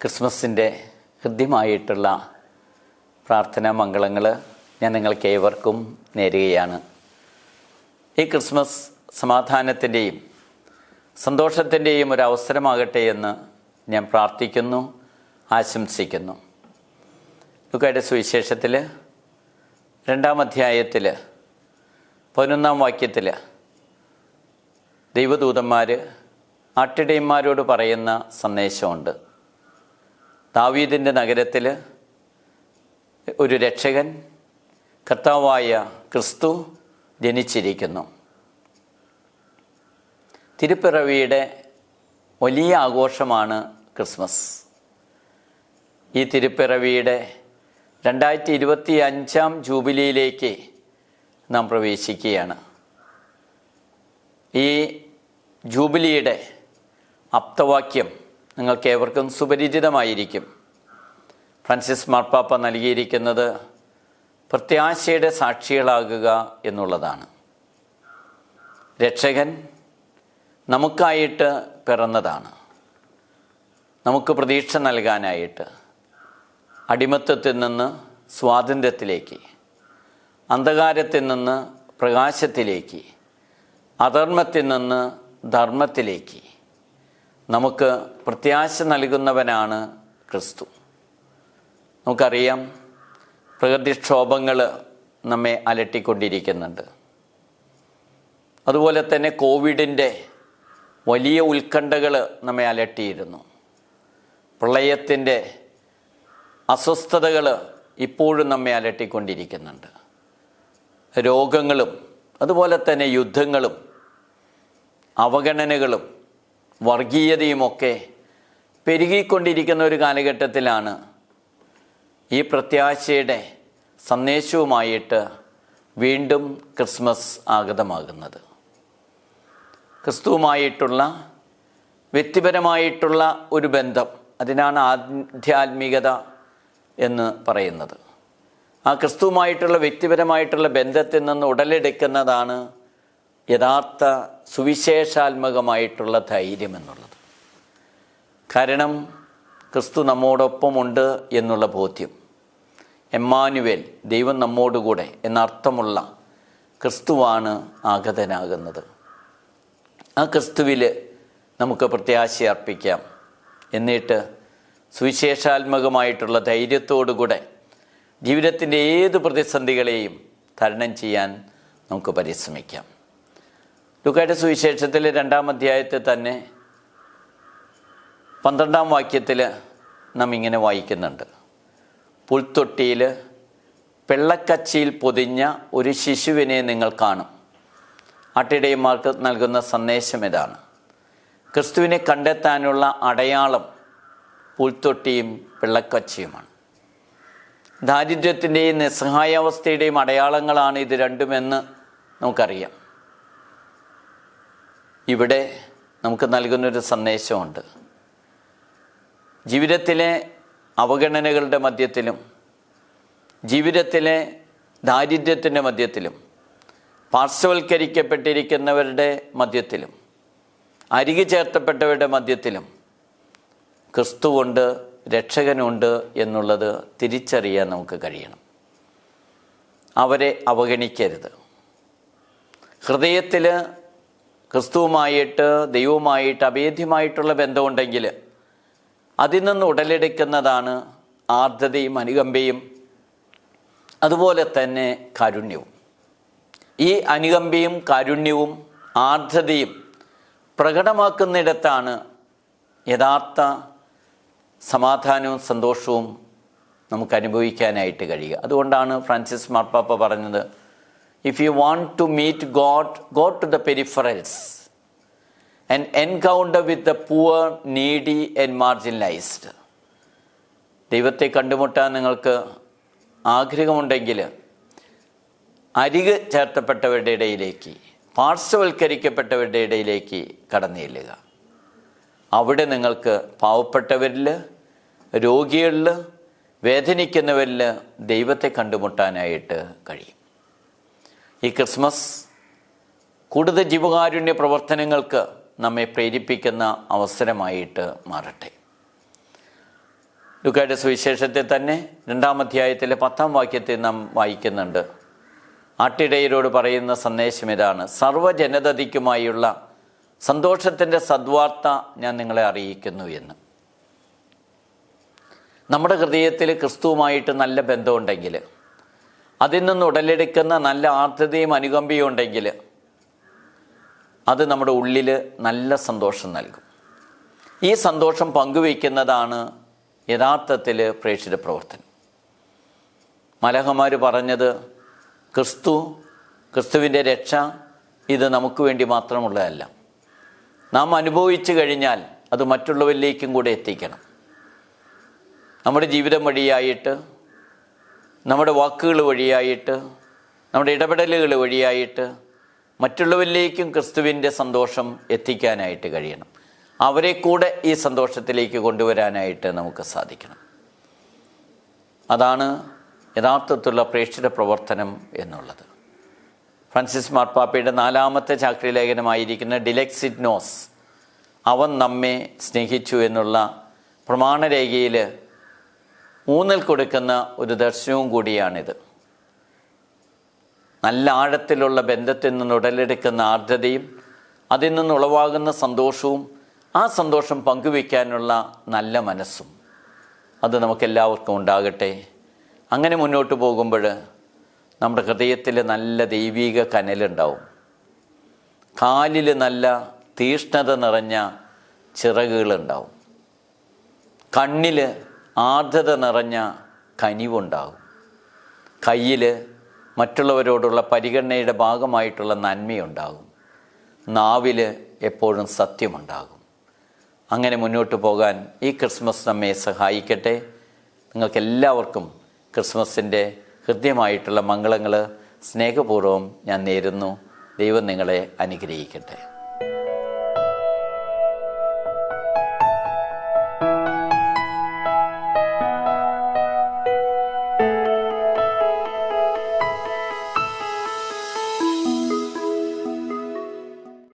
ക്രിസ്മസിന്റെ ഹൃദ്യമായിട്ടുള്ള പ്രാർത്ഥനാ മംഗളങ്ങൾ ഞാൻ നിങ്ങൾക്ക് ഏവർക്കും നേരുകയാണ്. ഈ ക്രിസ്മസ് സമാധാനത്തിന്റെയും സന്തോഷത്തിന്റെയും ഒരു അവസരമാകട്ടെ എന്ന് ഞാൻ പ്രാർത്ഥിക്കുന്നു ആശംസിക്കുന്നു. ലുക്കയുടെ സുവിശേഷത്തിൽ രണ്ടാം അധ്യായത്തിൽ പതിനൊന്നാം വാക്യത്തിൽ ദൈവദൂതന്മാർ ആട്ടിടയന്മാരോട് പറയുന്ന സന്ദേശമുണ്ട്. ദാവീദിന്റെ നഗരത്തിൽ ഒരു രക്ഷകൻ കർത്താവായ ക്രിസ്തു ജനിച്ചിരിക്കുന്നു. തിരുപ്പിറവിയുടെ വലിയ ആഘോഷമാണ് ക്രിസ്മസ്. ഈ തിരുപ്പിറവിയുടെ രണ്ടായിരത്തി ഇരുപത്തി അഞ്ചാം ജൂബിലിയിലേക്ക് നാം പ്രവേശിക്കുകയാണ്. ഈ ജൂബിലിയുടെ അപ്തവാക്യം നിങ്ങൾക്ക് ഏവർക്കും സുപരിചിതമായിരിക്കും. ഫ്രാൻസിസ് മാർപ്പാപ്പ നൽകിയിരിക്കുന്നത് പ്രത്യാശയുടെ സാക്ഷികളാകുക എന്നുള്ളതാണ്. രക്ഷകൻ നമുക്കായിട്ട് പിറന്നതാണ്. നമുക്ക് പ്രതീക്ഷ നൽകാനായിട്ട് അടിമത്തത്തിൽ നിന്ന് സ്വാതന്ത്ര്യത്തിലേക്ക് അന്ധകാരത്തിൽ നിന്ന് പ്രകാശത്തിലേക്ക് അധർമ്മത്തിൽ നിന്ന് ധർമ്മത്തിലേക്ക് നമുക്ക് പ്രത്യാശ നൽകുന്നവനാണ് ക്രിസ്തു. നമുക്കറിയാം പ്രകൃതിക്ഷോഭങ്ങൾ നമ്മെ അലട്ടിക്കൊണ്ടിരിക്കുന്നുണ്ട്. അതുപോലെ തന്നെ കോവിഡിന്റെ വലിയ ഉത്കണ്ഠകൾ നമ്മെ അലട്ടിയിരുന്നു. പ്രളയത്തിന്റെ അസ്വസ്ഥതകൾ ഇപ്പോഴും നമ്മെ അലട്ടിക്കൊണ്ടിരിക്കുന്നുണ്ട്. രോഗങ്ങളും അതുപോലെ തന്നെ യുദ്ധങ്ങളും അവഗണനകളും വർഗീയതയുമൊക്കെ പെരുകിക്കൊണ്ടിരിക്കുന്ന ഒരു കാലഘട്ടത്തിലാണ് ഈ പ്രത്യാശയുടെ സന്ദേശവുമായിട്ട് വീണ്ടും ക്രിസ്മസ് ആഗതമാകുന്നത്. ക്രിസ്തുവുമായിട്ടുള്ള വ്യക്തിപരമായിട്ടുള്ള ഒരു ബന്ധം അതിനാണ് ആധ്യാത്മികത എന്ന് പറയുന്നത്. ആ ക്രിസ്തുവുമായിട്ടുള്ള വ്യക്തിപരമായിട്ടുള്ള ബന്ധത്തിൽ നിന്ന് ഉടലെടുക്കുന്നതാണ് യഥാർത്ഥ സുവിശേഷാത്മകമായിട്ടുള്ള ധൈര്യം എന്നുള്ളത്. കാരണം ക്രിസ്തു നമ്മോടൊപ്പമുണ്ട് എന്നുള്ള ബോധ്യം. എമ്മാനുവേൽ ദൈവം നമ്മോടുകൂടെ എന്നർത്ഥമുള്ള ക്രിസ്തുവാണ് ആഗതനാകുന്നത്. ആ ക്രിസ്തുവിൽ നമുക്ക് പ്രത്യാശ അർപ്പിക്കാം. എന്നിട്ട് സുവിശേഷാത്മകമായിട്ടുള്ള ധൈര്യത്തോടുകൂടെ ജീവിതത്തിന്റെ ഏത് പ്രതിസന്ധികളെയും തരണം ചെയ്യാൻ നമുക്ക് പരിശ്രമിക്കാം. ലുക്കായുടെ സുവിശേഷത്തിലെ രണ്ടാം അധ്യായത്തിൽ തന്നെ പന്ത്രണ്ടാം വാക്യത്തിൽ നാം ഇങ്ങനെ വായിക്കുന്നുണ്ട്. പുൽത്തൊട്ടിയിൽ പെള്ളക്കച്ചിയിൽ പൊതിഞ്ഞ ഒരു ശിശുവിനെ നിങ്ങൾ കാണും. ആട്ടിടയന്മാർക്ക് നൽകുന്ന സന്ദേശം ഇതാണ്. ക്രിസ്തുവിനെ കണ്ടെത്താനുള്ള അടയാളം പുൽത്തൊട്ടിയും വെള്ളക്കച്ചിയുമാണ്. ദാരിദ്ര്യത്തിന്റെയും നിസ്സഹായാവസ്ഥയുടെയും അടയാളങ്ങളാണ് ഇത് രണ്ടുമെന്ന് നമുക്കറിയാം. ഇവിടെ നമുക്ക് നൽകുന്നൊരു സന്ദേശമുണ്ട്. ജീവിതത്തിലെ അവഗണനകളുടെ മധ്യത്തിലും ജീവിതത്തിലെ ദാരിദ്ര്യത്തിന്റെ മധ്യത്തിലും പാർശ്വവൽക്കരിക്കപ്പെട്ടിരിക്കുന്നവരുടെ മധ്യത്തിലും അരികു ചേർത്തപ്പെട്ടവരുടെ മധ്യത്തിലും ക്രിസ്തുവുണ്ട് രക്ഷകനുണ്ട് എന്നുള്ളത് തിരിച്ചറിയാൻ നമുക്ക് കഴിയണം. അവരെ അവഗണിക്കരുത്. ഹൃദയത്തിൽ ക്രിസ്തുവുമായിട്ട് ദൈവവുമായിട്ട് അഭേദ്യമായിട്ടുള്ള ബന്ധമുണ്ടെങ്കിൽ അതിൽ നിന്ന് ഉടലെടുക്കുന്നതാണ് ആർദ്രതയും അനുകമ്പയും അതുപോലെ തന്നെ കാരുണ്യവും. ഈ അനുകമ്പയും കാരുണ്യവും ആർദ്രതയും പ്രകടമാക്കുന്നിടത്താണ് യഥാർത്ഥ സമാധാനവും സന്തോഷവും നമുക്ക് അനുഭവിക്കാനായിട്ട് കഴിയുക. അതുകൊണ്ടാണ് ഫ്രാൻസിസ് മാർപ്പാപ്പ പറഞ്ഞത് if you want to meet God go to the peripherals and encounter with the poor needy and marginalised ദൈവത്തെ കണ്ടുമുട്ടാൻ നിങ്ങൾക്ക് ആഗ്രഹമുണ്ടെങ്കിൽ അരികെ ചേർത്തപ്പെട്ടവരുടെ ഇടയിലേക്ക് പാർശ്വവൽക്കരിക്കപ്പെട്ടവരുടെ ഇടയിലേക്ക് കടന്നു ചെല്ലുക. അവിടെ നിങ്ങൾക്ക് പാവപ്പെട്ടവരിൽ രോഗികളിൽ വേദനിക്കുന്നവരിൽ ദൈവത്തെ കണ്ടുമുട്ടാനായിട്ട് കഴിയും. ഈ ക്രിസ്മസ് കൂടുതൽ ജീവകാരുണ്യ പ്രവർത്തനങ്ങൾക്ക് നമ്മെ പ്രേരിപ്പിക്കുന്ന അവസരമായിട്ട് മാറട്ടെ. ലുക്കായുടെ സുവിശേഷത്തെ തന്നെ രണ്ടാം അധ്യായത്തിലെ പത്താം വാക്യത്തെ നാം വായിക്കുന്നുണ്ട്. ആട്ടിടയരോട് പറയുന്ന സന്ദേശം ഇതാണ്. സർവജനതയ്ക്കുമായുള്ള സന്തോഷത്തിന്റെ സദ്വാർത്ത ഞാൻ നിങ്ങളെ അറിയിക്കുന്നു എന്ന്. നമ്മുടെ ഹൃദയത്തിൽ ക്രിസ്തുവുമായിട്ട് നല്ല ബന്ധമുണ്ടെങ്കിൽ അതിൽ നിന്ന് ഉടലെടുക്കുന്ന നല്ല ആർദ്രതയും അനുകമ്പയും ഉണ്ടെങ്കിൽ അത് നമ്മുടെ ഉള്ളിൽ നല്ല സന്തോഷം നൽകും. ഈ സന്തോഷം പങ്കുവയ്ക്കുന്നതാണ് യഥാർത്ഥത്തിൽ പ്രേക്ഷിത പ്രവർത്തനം. മലഹമാർ പറഞ്ഞത് ക്രിസ്തു ക്രിസ്തുവിന്റെ രക്ഷ ഇത് നമുക്ക് വേണ്ടി മാത്രമുള്ളതല്ല. നാം അനുഭവിച്ചു കഴിഞ്ഞാൽ അത് മറ്റുള്ളവരിലേക്കും കൂടെ എത്തിക്കണം. നമ്മുടെ ജീവിതം വഴിയായിട്ട് നമ്മുടെ വാക്കുകൾ വഴിയായിട്ട് നമ്മുടെ ഇടപെടലുകൾ വഴിയായിട്ട് മറ്റുള്ളവരിലേക്കും ക്രിസ്തുവിന്റെ സന്തോഷം എത്തിക്കാനായിട്ട് കഴിയണം. അവരെ കൂടെ ഈ സന്തോഷത്തിലേക്ക് കൊണ്ടുവരാനായിട്ട് നമുക്ക് സാധിക്കണം. അതാണ് യഥാർത്ഥത്തിലുള്ള പ്രേക്ഷിത പ്രവർത്തനം എന്നുള്ളത്. ഫ്രാൻസിസ് മാർപ്പാപ്പയുടെ നാലാമത്തെ ചാക്രി ലേഖനമായിരിക്കുന്ന നോസ് അവൻ നമ്മെ സ്നേഹിച്ചു എന്നുള്ള പ്രമാണരേഖയിൽ ഊന്നൽ കൊടുക്കുന്ന ഒരു ദർശനവും കൂടിയാണിത്. നല്ല ആഴത്തിലുള്ള ബന്ധത്തിൽ നിന്ന് ഉടലെടുക്കുന്ന ആർദ്രതയും അതിൽ നിന്ന് ഉളവാകുന്ന സന്തോഷവും ആ സന്തോഷം പങ്കുവയ്ക്കാനുള്ള നല്ല മനസ്സും. അത് നമുക്കെല്ലാവർക്കും ഉണ്ടാകട്ടെ. അങ്ങനെ മുന്നോട്ട് പോകുമ്പോൾ നമ്മുടെ ഹൃദയത്തിൽ നല്ല ദൈവീക കനലുണ്ടാവും. കാലിൽ നല്ല തീഷ്ണത നിറഞ്ഞ ചിറകുകളുണ്ടാവും. കണ്ണിൽ ആർദ്രത നിറഞ്ഞ കനിവുണ്ടാകും. കയ്യിൽ മറ്റുള്ളവരോടുള്ള പരിഗണനയുടെ ഭാഗമായിട്ടുള്ള നന്മയുണ്ടാകും. നാവിൽ എപ്പോഴും സത്യമുണ്ടാകും. അങ്ങനെ മുന്നോട്ട് പോകാൻ ഈ ക്രിസ്മസ് നമ്മെ സഹായിക്കട്ടെ. നിങ്ങൾക്കെല്ലാവർക്കും ക്രിസ്മസിന്റെ ഹൃദ്യമായിട്ടുള്ള മംഗളങ്ങൾ സ്നേഹപൂർവം ഞാൻ നേരുന്നു. ദൈവം നിങ്ങളെ അനുഗ്രഹിക്കട്ടെ.